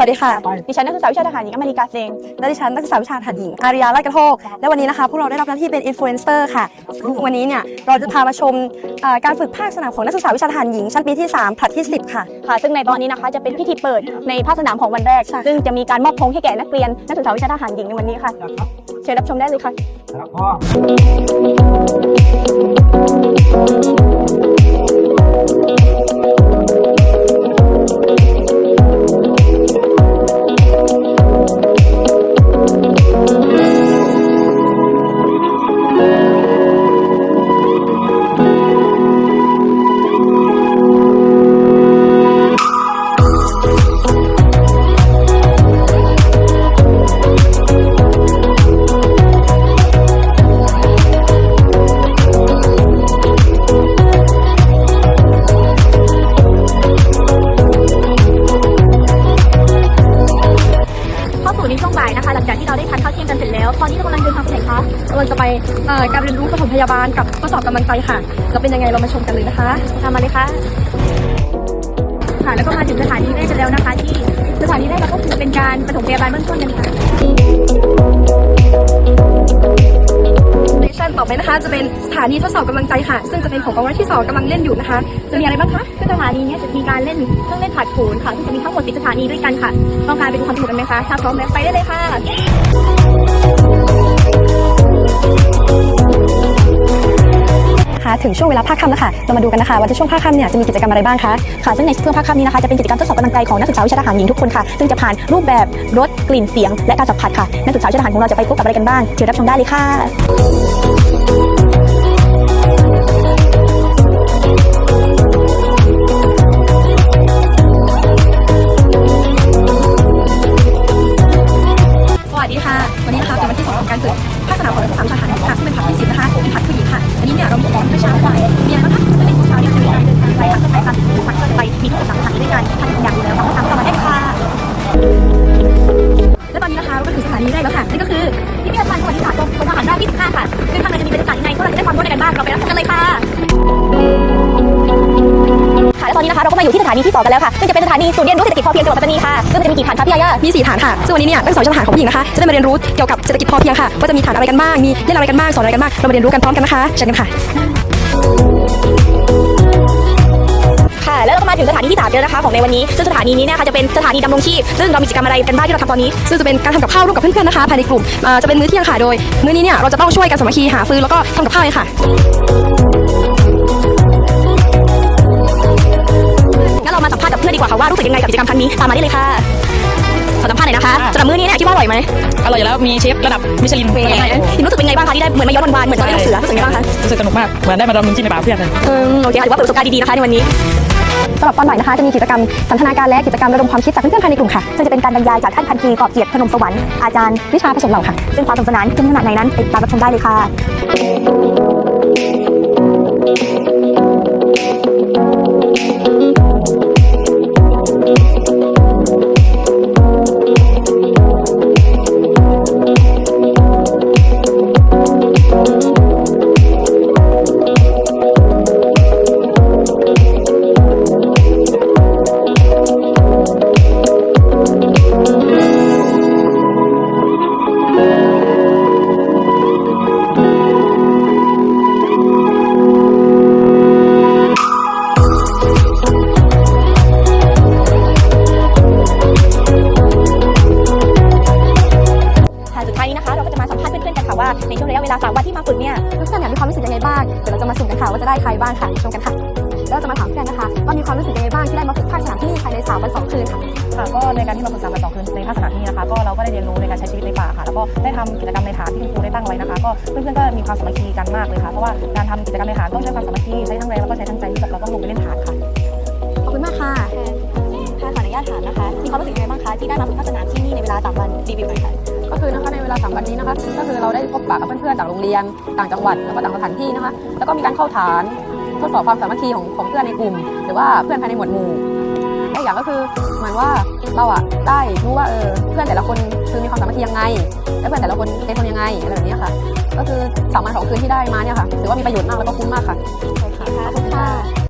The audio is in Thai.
วัสดีค่ะ ดิฉันนักศึกษาวิชาทหารหญิงอเมริกาเซง และดิฉันนักศึกษาวิชาทหารหญิงอาริยาลาดกระโทก และวันนี้นะคะพวกเราได้รับหน้าที่เป็นอินฟลูเอนเซอร์ค่ะซึ่งวันนี้เนี่ยเราจะพามาชมเอ่อการฝึกภาคสนามของนักศึกษาวิชาทหารหญิงชั้นปีที่3ผลัดที่ 10 ค่ะ ค่ะ ซึ่งในตอนนี้นะคะจะเป็นพิธีเปิดในภาคสนามของวันแรกค่ะซึ่งจะมีการมอบธงให้แก่นักเรียนนักศึกษาวิชาทหารหญิงในวันนี้ค่ะ เชิญรับชมได้เลยค่ะแล้วก็เข้าสู่ในช่วงบ่ายนะคะ หลังจากที่เราได้ทานข้าวเที่ยงกันเสร็จแล้ว ตอนนี้เรากำลังเดินทางไปไหนคะเราจะไปการเรียนรู้ปฐมพยาบาลกับทดสอบกำลังใจค่ะ จะเป็นยังไงเรามาชมกันเลยนะคะตามมาเลยค่ะ ค่ะแล้วก็มาถึงสถานีแรกกันแล้วนะคะ ที่สถานีแรกเราก็คือเป็นการปฐมพยาบาลเบื้องต้นกันค่ะ นะคะ จะเป็นสถานีทดสอบกำลังใจค่ะ ซึ่งจะเป็นของกองร้อยที่สองกำลังเล่นอยู่นะคะ จะมีอะไรบ้างคะคือสถานีนี้จะมีการเล่นเครื่องเล่นผาดโผนค่ะซึ่จะมีทั้งหมด10สถานีด้วยกันค่ะ ต้องการไปดูความสนุกกันไหมคะ ถ้าพร้อมแล้วไปได้เลยค่ะค่ะถึงช่วงเวลาภาคค่ำแล้วค่ะเรามาดูกันนะคะว่าในช่วงภาคค่ำเนี่ยจะมีกิจกรรมอะไรบ้างคะค่ะซึ่งในช่วงภาคค่ำนี้นะคะจะเป็นกิจกรรมทดสอบกำลังใจของนักศึกษาวิชาทหารหญิงทุกคนค่ะ ซึ่งจะผ่านรูปแบบรสกลิ่นเสียง และการสัมผัสค่ะ นักศึกษาวิชาทหารของเราจะไปพบกับอะไรกันบ้างเชิญรับชมได้เลยค่ะ เราได้วามรู้อะไรกันบ้างเราไปรับชมกันเลยค่ะค่ะและตอนนี้นะคะเราก็มาอยู่ที่สถานีที่สองกันแล้วค่ะซึ่งจะเป็นสถานีศูนย์เรียนรู้เศรษฐกิจพอเพียงจังหวัดปัตตานีค่ะซึ่งมันจะมีกี่ฐานคะพี่ยาย่ามีสี่ฐานค่ะ ซึ่งวันนี้เนี่ยนักศึกษาวิชาฐานของผู้หญิงนะคะ จะได้มาเรียนรู้เกี่ยวกับเศรษฐกิจพอเพียงค่ะ ว่าจะมีฐานอะไรกันบ้าง มีเล่นอะไรกันบ้าง สอนอะไรกันบ้าง เรามาเรียนรู้กันพร้อมกันนะคะเชิญกันค่ะ แล้วเราก็มาถึงสถานีที่สามแล้วนะคะของในวันนี้ซึ่งสถานีนี้เนยนะคะจะเป็นสถานีดำรงชีพซึ่งเรามีกิจกรรมอะไรกันบ้างที่เราทำตอนนี้ ซึ่งจะเป็นการทำกับข้าวร่วมกับเพื่อนๆนะคะภายในกลุ่มอ่าจะเป็นมื้อเที่ยงค่ะโดย มื้อนี้เนี่ยเราจะต้องช่วยกันสามัคคีหาฟืนแล้วก็ทำกับข้าวเลยค่ะงั้นเรามาสัมภาษณ์กับเพื่อนดีกว่าค่ะว่ารู้สึกยังไงกับกิจกรรมครั้งนี้ตามมาได้เลยค่ะขอสัมภาษณ์หน่อยนะคะสำหรับมื้อนี้เนี่ยคิดว่าอร่อยไหมอร่อยอยู่แล้วมีเชฟระดับมิชลินเป็นยังไงทีรู้สึกเป็นไงบ้างคะที่ได้เหมือนมาย้อนวันวานๆเหมือนตอนเล่นหนังสือรู้สึกยังไงบ้างคะรู้สึกสนุกมากเหมือนได้มาดำน้ำจิ้มในป่าเพื่อนเลยอืมโอเคค่ะถือว่าเปิดประสบการณ์ดีๆนะคะในวันนี้ สำหรับตอนบ่ายนะคะจะมีกิจกรรมสันทนาการและกิจกรรมระดมความคิดจากเพื่อนๆภายในกลุ่มค่ะซึ่งจะเป็นการบรรยายจากท่านพันธีกอบเกียรติพนมสวรรค์อาจารย์วิชาผสมเหล่าค่ะ ซึ่งความสนุกสนานขึ้นขนาดไหนนั้นไปติดตามรับชมได้เลยค่ะ ดี๋ยวเราจะมาสุ่มกันค่ะว่าจะได้ใครบ้างค่ะชมกันค่ะแล้วเราจะมาถามเพื่อนนะคะว่ามีความรู้สึกยังไงบ้างที่ได้มาฝึกภาคสนามที่นี่ภายใน3วัน2คืนค่ะค่ะก็ในการที่มาฝึกษากันสองคืนในภาคสนามที่นี่นะคะ ก็เราก็ได้เรียนรู้ในการใช้ชีวิตในป่าค่ะ แล้วก็ได้ทำกิจกรรมในฐานที่คุณครูได้ตั้งไว้นะคะ ก็เพื่อนๆก็มีความสามัคคีกันมากเลยค่ะเพราะว่าการทำกิจกรรมในฐานต้องใช้ความสามัคคีใช้ทั้งแรงแล้วก็ใช้ทั้งใจที่แบบเราต้องลงไปเล่นฐานค่ะขอบคุณมากค่ะค่ะขออนุญาตถามนะคะมีความรู้สึกยังไงบ้างคะที่ได้มาฝึกภาคสนามที่นี่ในเวลาสามวันรีวิวหน่อยค่ะ ลาสามวันนี้นะคะ ก็คือเราได้พบปะกับเพื่อนๆต่างโรงเรียน ต่างจังหวัดแล้วก็ต่างสถานที่นะคะ แล้วก็มีการเข้าฐานทดสอบความสามัคคีของของเพื่อนในกลุ่ม หรือว่าเพื่อนภายในหมวดหมู่และอีกอย่างก็คือเหมือนว่าเราอะได้รู้ว่าเออเพื่อนแต่ละคนคือมีความสามัคคียังไง และเพื่อนแต่ละคนเป็นคนยังไงอะไรแบบนี้ค่ะ ก็คือสามวันสองคืนที่ได้มาเนี่ยค่ะถือว่ามีประโยชน์มากแล้วก็คุ้มมากค่ะขอบคุณค่ะ